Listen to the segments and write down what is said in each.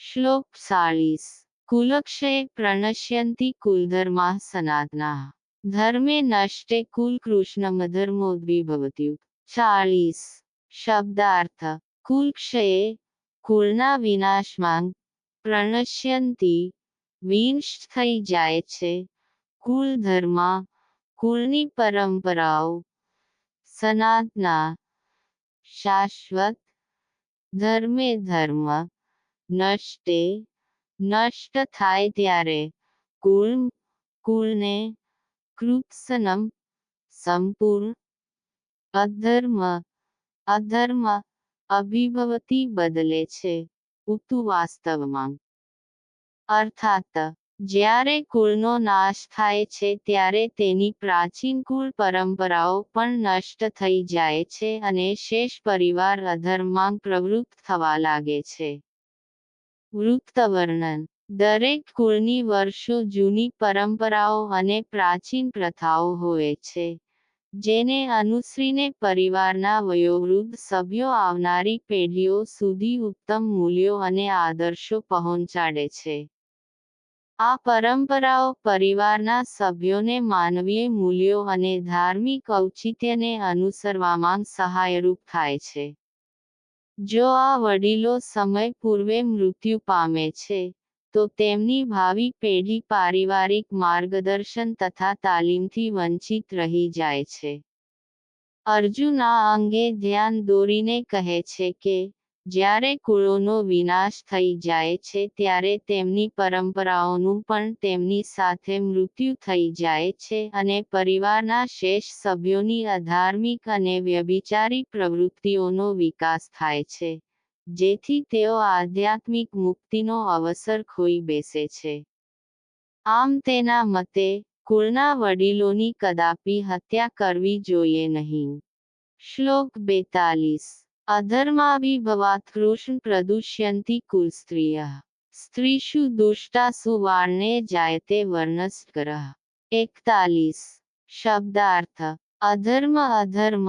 શ્લોક ચાળીસ કુલક્ષયે પ્રણશ્યંતિ કુલધર્મા સનાતના. ધર્મે નષ્ટે કુલ કૃષ્ણમધર્મોદ્વિભવતી ચાળીસ શબ્દાર્થ. કુલક્ષયે કુળના વિનાશમાં પ્રણશ્યંતિ વિંશ થઈ જાય છે. કુલ ધર્મ કુળની પરંપરાઓ સનાતના, શાશ્વત ધર્મે ધર્મ નષ્ટે નષ્ટ થાય ત્યારે કુલ કુલને કૃત્સનમ સંપૂર્ણ અધર્મ અધર્મ અભિભવતી બદલે છે ઉતુ વાસ્તવમાં. અર્થાત જ્યારે કુળનો નાશ થાય છે ત્યારે તેની પ્રાચીન કુળ પરંપરાઓ પણ નષ્ટ થઈ જાય છે અને શેષ પરિવાર અધર્મમાં પ્રવૃત્ત થવા લાગે છે. વૃત્તવર્ણન. દરેક કુળની વર્ષો જૂની પરંપરાઓ અને પ્રાચીન પ્રથાઓ હોય છે, જેને અનુસરીને પરિવારના વયોવૃદ્ધ સભ્યો આવનારી પેઢીઓ સુધી ઉત્તમ મૂલ્યો અને આદર્શો પહોંચાડે છે. આ પરંપરાઓ પરિવારના સભ્યોને માનવીય મૂલ્યો અને ધાર્મિક ઔચિત્યને અનુસરવામાં સહાયરૂપ થાય છે. જો આ વડીલો સમય પૂર્વે મૃત્યુ પામે છે, તો તેમની ભાવિ પેઢી પારિવારિક માર્ગદર્શન તથા તાલીમથી વંચિત રહી જાય છે. અર્જુન આ અંગે ધ્યાન દોરીને કહે છે કે જ્યારે કુળોનો વિનાશ થઈ જાય છે ત્યારે તેમની પરંપરાઓનું પણ તેમની સાથે મૃત્યુ થઈ જાય છે અને પરિવારના શેષ સભ્યોની અધાર્મિક અને વ્યભિચારી પ્રવૃત્તિઓનો વિકાસ થાય છે, જેથી તેઓ આધ્યાત્મિક મુક્તિનો અવસર ખોઈ બેસે છે. આમ તેના મતે, કુળના વડીલોની કદાપી હત્યા કરવી જોઈએ નહીં. શ્લોક બેતાલીસ અધર્માવિભવાત કૃષ્ણ કુલ સ્ત્રીય સ્ત્રીષુ દુષ્ટા વાર્ણે જાયતે વર્ણસ્કર એકતાલીસ શબ્દાર્થ અધર્મ અધર્મ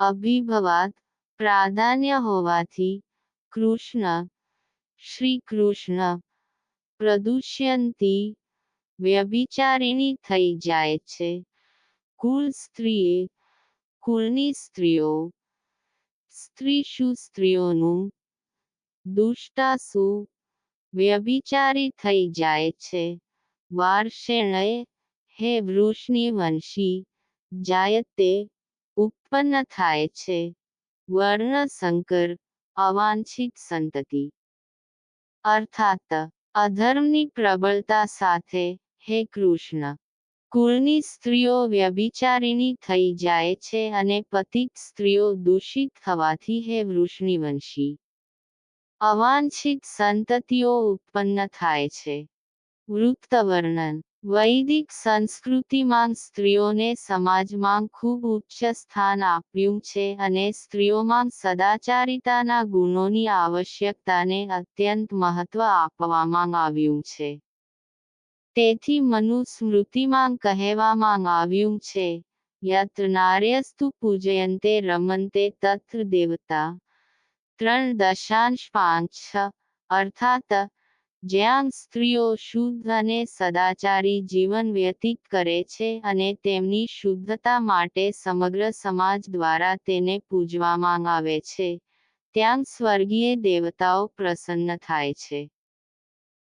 અભિભવાત પ્રાધાન્ય હોવાથી કૃષ્ણ શ્રી કૃષ્ણ પ્રદુષ્યંતી વ્યભિચારીણી થઈ જાય છે કુલ સ્ત્રીએ કુલની સ્ત્રીઓ સ્ત્રીશુ સ્ત્રીઓનું? દુષ્ટા શું? વ્યભિચારી થઈ જાય છે. વાર્ષેણય હે વૃષની વંશી. જાયતે ઉત્પન્ન થાય છે. વર્ણશંકર, અવાંછિત સંતતિ. અર્થાત, અધર્મની પ્રબળતા સાથે હે કૃષ્ણ. કુળની સ્ત્રીઓ વ્યભિચારીણી થઈ જાય છે અને પતિત સ્ત્રીઓ દૂષિત થવાથી હે વૃષ્ણિવંશી. અવાંછિત સંતતિઓ ઉત્પન્ન થાય છે. વૃત્તવર્ણન. વૈદિક સંસ્કૃતિમાં સ્ત્રીઓને સમાજમાં ખૂબ ઉચ્ચ સ્થાન આપ્યું છે અને સ્ત્રીઓમાં સદાચારિતાના ગુણોની આવશ્યકતાને અત્યંત મહત્વ આપવામાં આવ્યું છે. તેથી મનુસ્મૃતિમાં કહેવામાં આવ્યું છે યત્ર નાર્યસ્તુ પૂજયંતે રમંતે તત્ર દેવતા. ત્રણ દશાંશ પાંચ અર્થાત, જ્યાં સ્ત્રીઓ શુદ્ધ અને સદાચારી જીવન વ્યતીત કરે છે અને તેમની શુદ્ધતા માટે સમગ્ર સમાજ દ્વારા તેને પૂજવામાં આવે છે, ત્યાં સ્વર્ગીય દેવતાઓ પ્રસન્ન થાય છે.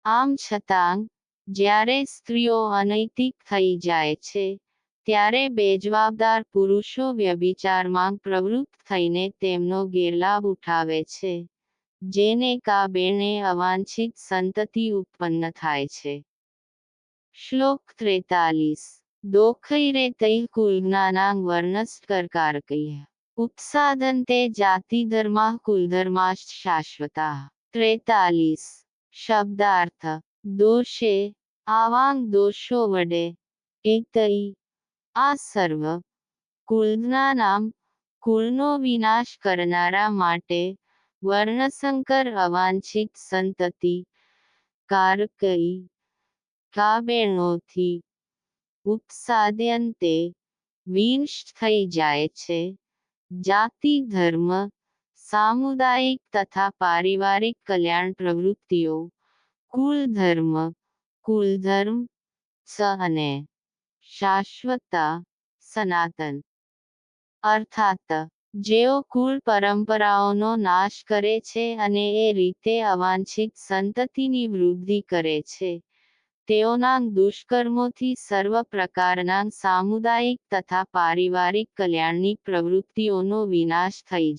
આમ છતાં જ્યારે સ્ત્રીઓ અનૈતિક થઈ જાય છે, ત્યારે બેજવાબદાર પુરુષો વ્યભિચારમાં પ્રવૃત્ત થઈને તેમનો ગેરલાભ ઉઠાવે છે, જેને કારણે અવાંછિત સંતતિ ઉત્પન્ન થાય છે. શ્લોક ત્રેતાલીસ. દોખૈરે તૈ કુલજ્ઞાનાં વર્ણસ્કરકારકૈઃ ઉત્સાદન્તે જાતિધર્મા કુલધર્માશ્ચ શાશ્વતા. ત્રેતાલીસ. શબ્દાર્થ. દોષે, આવાંગ દોષો વડે એતઈ આ સર્વ કુલના નામ કુલનો વિનાશ કરનારા માટે, વર્ણશંકર અવાંછિત સંતતિ, કારકઈ, કાબેણોથી, ઉપસાદ્યંતે વિંશ થઈ જાય છે. જાતિ, ધર્મ, સામુદાયિક તથા પારિવારિક કલ્યાણ પ્રવૃત્તિઓ કુલ ધર્મ કુલધર્મ, સ અને શાશ્વતા સનાતન. અર્થાત, જેઓ કુલ પરંપરાઓનો નાશ કરે છે અને એ રીતે અવાંછિત સંતતિની વૃદ્ધિ કરે છે. તેઓના દુષ્કર્મોથી સર્વ પ્રકારના સામુદાયિક તથા પારિવારિક કલ્યાણની પ્રવૃત્તિઓનો વિનાશ થઈ